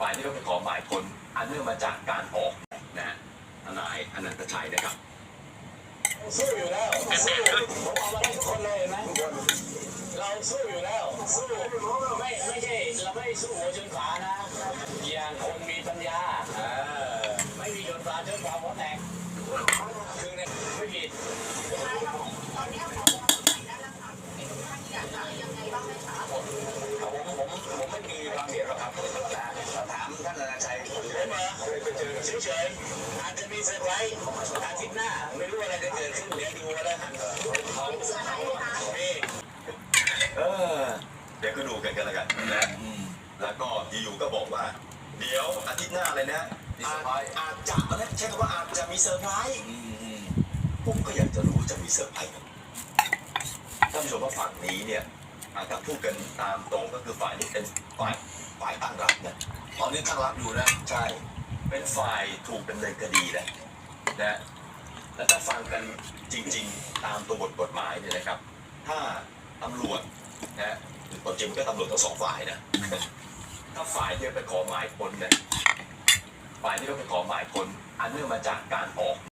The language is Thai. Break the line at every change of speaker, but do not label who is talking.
ฝ่ายนี้เขาไปขอหมายคนอันเนื่องมาจากการออกนะฮะทนายอนันตชัยนะครับ
สู้อยู่แล้วสู้ผมเอามาได้ทุกคนเลยเห็นไหมเราสู้อยู่แล้ว สู้ไม่ไม่ใช่เราไม่สู้หัวจนฝานะ อย่างคนมีปัญญาเออไม่มีจนฝาจนฝาหัวแตก เหรอเฉยๆอาจจะมีเซอร์ไพรส์อาทิตย์หน้า ไม่รู้อะไรจะเกิดขึ้นเดี๋ยวดูกันแล้วกันนี่
เออเดี๋ยวก็ดูกันกันแล้วกันนะแล้วก็อยู่ๆก็บอกว่า เดี๋ยวอาทิตย์หน้าเลยนะอาจอาจจะนะใช้คำว่าอาจจะมีเซอร์ไพรส์ผมก็อยากจะรู้จะมีเซอร์ไพรส์ครับท่านผู้ชมว่าฝั่งนี้เนี่ยอาถ้าพูดกันตามตรงก็คือฝ่ายนี้เป็นฝ่ายฝ่ายตั้งรับนะ
ตอนนี้ตั้งรับอยู่นะ
ใช่ เป็นฝ่ายถูกดำเนินคดีนะนะแล้วถ้าฟังกันจริง ๆ ตามตัวบทกฎหมายเนี่ยนะครับ ถ้าตำรวจนะหรือความจริงมันก็ตำรวจทั้งสองฝ่ายนะถ้าฝ่ายที่ไปขอหมายค้นเนี่ยฝ่ายที่เขาไปขอหมายค้นอันเนื่องมาจากการออก